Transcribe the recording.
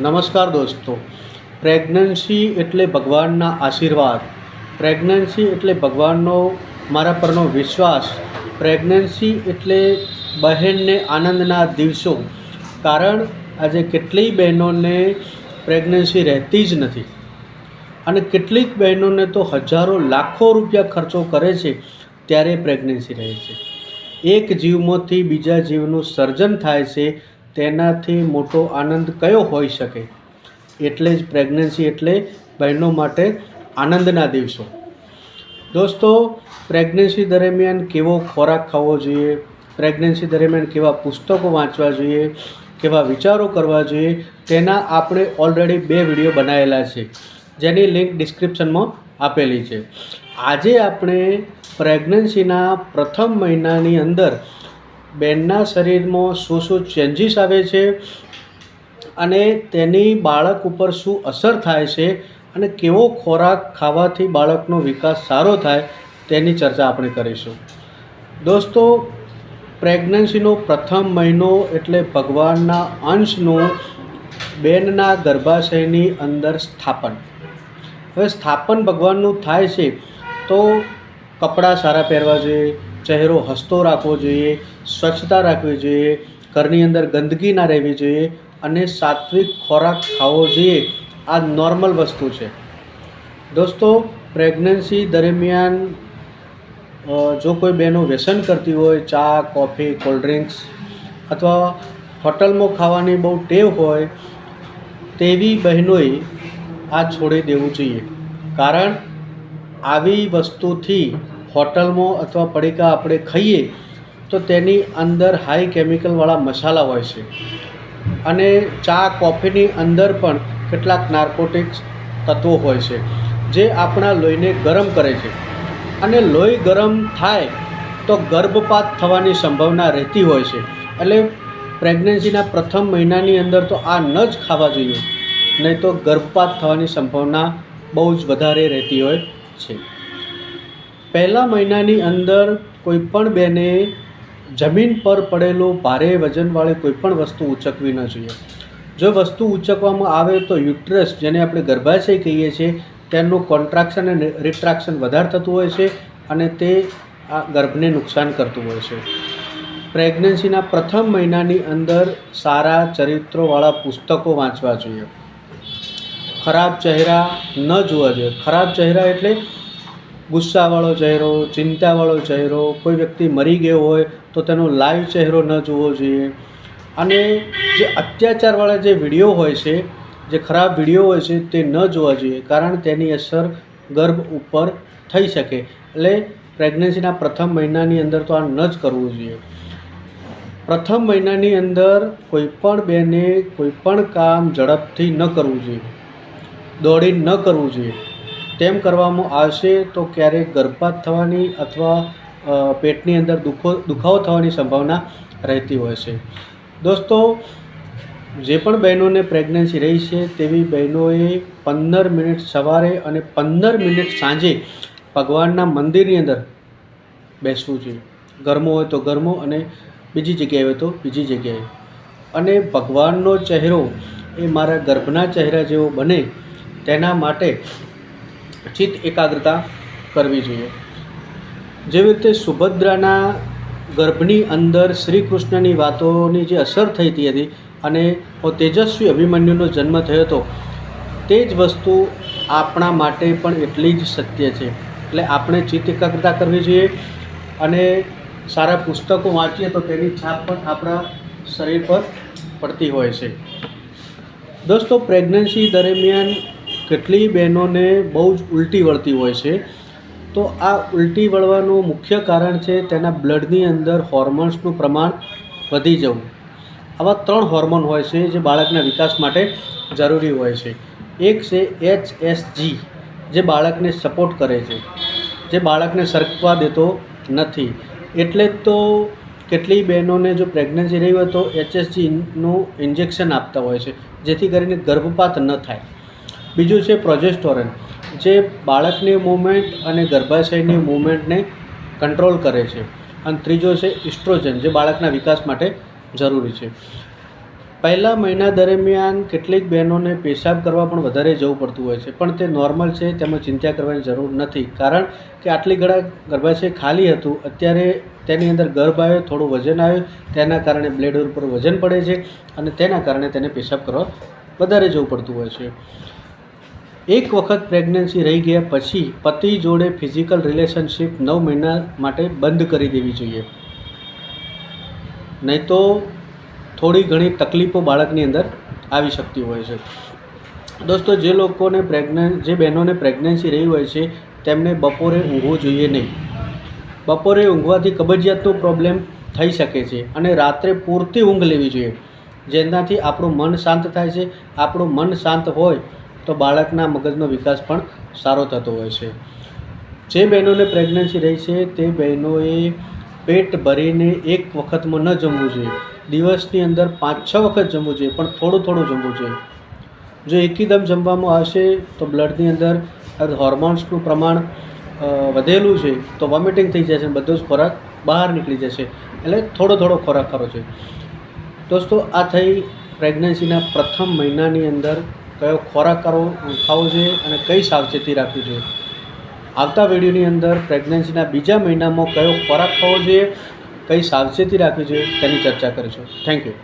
નમસ્કાર દોસ્તો. પ્રેગ્નન્સી એટલે ભગવાનના આશીર્વાદ. પ્રેગ્નન્સી એટલે ભગવાનનો, મારા પરનો વિશ્વાસ. પ્રેગ્નન્સી એટલે બહેનને આનંદના દિવસો. કારણ આજે કેટલીય બહેનોને પ્રેગ્નન્સી રહેતી જ નથી. અને કેટલીક બહેનોને તો હજારો, લાખો રૂપિયા ખર્ચો કરે છે ત્યારે પ્રેગ્નન્સી રહે છે. એક જીવમાંથી બીજા જીવનું સર્જન થાય છે તેનાથી મોટો આનંદ કયો હોઈ શકે? એટલે જ પ્રેગ્નન્સી એટલે બહેનો માટે આનંદના દિવસો. દોસ્તો પ્રેગ્નન્સી દરમિયાન કેવો ખોરાક ખાવો જોઈએ? પ્રેગ્નન્સી દરમિયાન કેવા પુસ્તકો વાંચવા જોઈએ? કેવા વિચારો કરવા જોઈએ? તેના આપણે ઓલરેડી બે વીડિયો બનાવેલા છે. જેની લિંક ડિસ્ક્રિપ્શનમાં આપેલી છે. આજે આપણે પ્રેગ્નન્સીના પ્રથમ મહિનાની અંદર બેનના શરીરમાં શું શું ચેન્જીસ આવે છે અને તેની બાળક ઉપર શું અસર થાય છે અને કેવો ખોરાક ખાવાથી બાળકનો વિકાસ સારો થાય તેની ચર્ચા આપણે કરીશું. દોસ્તો પ્રેગ્નન્સીનો પ્રથમ મહિનો એટલે ભગવાનના અંશનું બેનના ગર્ભાશયની અંદર સ્થાપન. હવે સ્થાપન ભગવાનનું થાય છે તો કપડાં સારા પહેરવા જોઈએ ચહેરો હસતો રાખવો જોઈએ, સ્વચ્છતા રાખવી જોઈએ, ઘરની અંદર ગંદકી ના રહેવી જોઈએ અને સાત્વિક ખોરાક ખાવો જોઈએ. આ નોર્મલ વસ્તુ છે. દોસ્તો, પ્રેગ્નન્સી દરમિયાન જો કોઈ બહેનો વ્યસન કરતી હોય, ચા, કોફી, કોલ્ડ ડ્રિંક્સ અથવા હોટલમાં ખાવાની બહુ ટેવ હોય, તેવી બહેનોએ આ છોડી દેવું જોઈએ. કારણ, આવી વસ્તુથી હોટલમાં અથવા પડીકા આપણે ખાઈએ, તો તેની અંદર હાઈ કેમિકલવાળા મસાલા હોય છે. અને ચા, કોફીની અંદર પણ કેટલાક નાર્કોટિક્સ તત્વો હોય છે, જે આપણા લોહીને ગરમ કરે છે. અને લોહી ગરમ થાય તો ગર્ભપાત થવાની સંભાવના રહેતી હોય છે. એટલે પ્રેગ્નન્સીના પ્રથમ મહિનાની અંદર તો આ ન જ ખાવા જોઈએ, નહીં તો ગર્ભપાત થવાની સંભાવના બહુ જ વધારે રહેતી હોય છે. પહેલા મહિનાની અંદર કોઈ પણ બેને જમીન પર પડેલું ભારે વજનવાળી કોઈ પણ વસ્તુ ઉચકવી ન જોઈએ. જો વસ્તુ ઉચકવામાં આવે તો યુટ્રસ, જેને આપણે ગર્ભાશય કહીએ છીએ, તેનું કોન્ટ્રાક્શન અને રિટ્રાક્શન વધારે થતું હોય છે અને તે આ ગર્ભને નુકસાન કરતું હોય છે. પ્રેગ્નન્સીના પ્રથમ મહિનાની અંદર સારા ચરિત્રોવાળા પુસ્તકો વાંચવા જોઈએ. ખરાબ ચહેરા ન જોવા જોઈએ. ખરાબ ચહેરા એટલે ગુસ્સાવાળો ચહેરો, ચિંતાવાળો ચહેરો, કોઈ વ્યક્તિ મરી ગયો હોય તો તેનો લાઈવ ચહેરો ન જોવો જોઈએ. અને જે અત્યાચારવાળા જે વીડિયો હોય છે, જે ખરાબ વીડિયો હોય છે તે ન જોવા જોઈએ, કારણ તેની અસર ગર્ભ ઉપર થઈ શકે. એટલે પ્રેગ્નન્સીના પ્રથમ મહિનાની અંદર તો આ ન જ કરવું જોઈએ. પ્રથમ મહિનાની અંદર કોઈ પણ બેને કોઈ પણ કામ ઝડપથી ન કરવું જોઈએ. દોડી ન કરવું જોઈએ. તેમ કરવામાં આવશે તો ક્યારેક ગર્ભપાત થવાની અથવા પેટની અંદર દુખો, દુખાવો થવાની સંભાવના રહેતી હોય છે. દોસ્તો, જે પણ બહેનોને પ્રેગ્નન્સી રહી છે, તેવી બહેનોએ પંદર મિનિટ સવારે અને પંદર મિનિટ સાંજે ભગવાનના મંદિરની અંદર બેસવું જોઈએ. ગરમો હોય તો ગરમો અને બીજી જગ્યાએ હોય તો બીજી જગ્યાએ. અને ભગવાનનો ચહેરો એ મારા ગર્ભના ચહેરા જેવો બને, તેના માટે ચિત્ત એકાગ્રતા કરવી જોઈએ. જેવી રીતે સુભદ્રાના ગર્ભની અંદર શ્રી કૃષ્ણની વાતોની જે અસર થઈ હતી અને તેજસ્વી અભિમન્યુનો જન્મ થયો હતો, તે જ વસ્તુ આપણા માટે પણ એટલી જ સત્ય છે. એટલે આપણે ચિત્ત એકાગ્રતા કરવી જોઈએ અને સારા પુસ્તકો વાંચીએ તો તેની છાપ પણ આપણા શરીર પર પડતી હોય છે. દોસ્તો, પ્રેગ્નન્સી દરમિયાન કેટલી બહેનોને બહુ જ ઉલટી વળતી હોય છે. તો આ ઉલટી વળવાનું મુખ્ય કારણ છે તેના બ્લડની અંદર હોર્મોન્સનું પ્રમાણ વધી જવું. આવા ત્રણ હોર્મોન હોય છે જે બાળકના વિકાસ માટે જરૂરી હોય છે. એક છે એચ એસ જી, જે બાળકને સપોર્ટ કરે છે, જે બાળકને સરકવા દેતો નથી. એટલે તો કેટલી બહેનોને જો પ્રેગ્નન્સી રહી હોય તો એચએસજીનું ઇન્જેક્શન આપતા હોય છે, જેથી કરીને ગર્ભપાત ન થાય. બીજું છે પ્રોજેસ્ટોરન જે બાળકની મૂવમેન્ટ અને ગર્ભાશયની મૂવમેન્ટને કંટ્રોલ કરે છે. અને ત્રીજો છે ઇસ્ટ્રોજન જે બાળકના વિકાસ માટે જરૂરી છે. પહેલા મહિના દરમિયાન કેટલીક બહેનોને પેશાબ કરવા પણ વધારે જવું પડતું હોય છે, પણ તે નોર્મલ છે, તેમાં ચિંતા કરવાની જરૂર નથી. કારણ કે આટલી ઘડા ગર્ભાશય ખાલી હતું, અત્યારે તેની અંદર ગર્ભ આવ્યો, થોડું વજન આવ્યું, તેના કારણે બ્લેડ ઉપર વજન પડે છે અને તેના કારણે તેને પેશાબ કરવા વધારે જવું પડતું હોય છે. એક વખત પ્રેગ્નન્સી રહી ગયા પછી પતિ જોડે ફિઝિકલ રિલેશનશિપ નવ મહિના માટે બંધ કરી દેવી જોઈએ. નહીં તો થોડી ઘણી તકલીફો બાળકની અંદર આવી શકતી હોય છે. દોસ્તો, જે લોકોને પ્રેગ્નન્સ જે બહેનોને પ્રેગ્નન્સી રહી હોય છે, તેમને બપોરે ઊંઘવું જોઈએ નહીં. બપોરે ઊંઘવાથી કબજિયાતનો પ્રોબ્લેમ થઈ શકે છે અને રાત્રે પૂરતી ઊંઘ લેવી જોઈએ. જેનાથી આપણું મન શાંત થાય છે. આપણું મન શાંત હોય તો બાળકના મગજનો વિકાસ પણ સારો થતો હોય છે. જે બહેનોને પ્રેગ્નન્સી રહી છે, તે બહેનોએ પેટ ભરીને એક વખતમાં ન જમવું જોઈએ. દિવસની અંદર પાંચ છ વખત જમવું જોઈએ, પણ થોડું થોડું જમવું જોઈએ. જો એકીદમ જમવામાં આવશે, તો બ્લડની અંદર હોર્મોન્સનું પ્રમાણ વધેલું છે, તો વોમિટિંગ થઈ જશે અને બધો જ ખોરાક બહાર નીકળી જશે. એટલે થોડો થોડો ખોરાક ખરો છે. દોસ્તો, આ થઈ પ્રેગ્નન્સીના પ્રથમ મહિનાની અંદર કયો ખોરાક કરવો ખાવો જોઈએ અને કઈ સાવચેતી રાખવી જોઈએ. આવતા વિડીયોની અંદર પ્રેગ્નન્સીના બીજા મહિનામાં કયો ખોરાક ખાવો જોઈએ, કઈ સાવચેતી રાખવી જોઈએ તેની ચર્ચા કરીશું. Thank you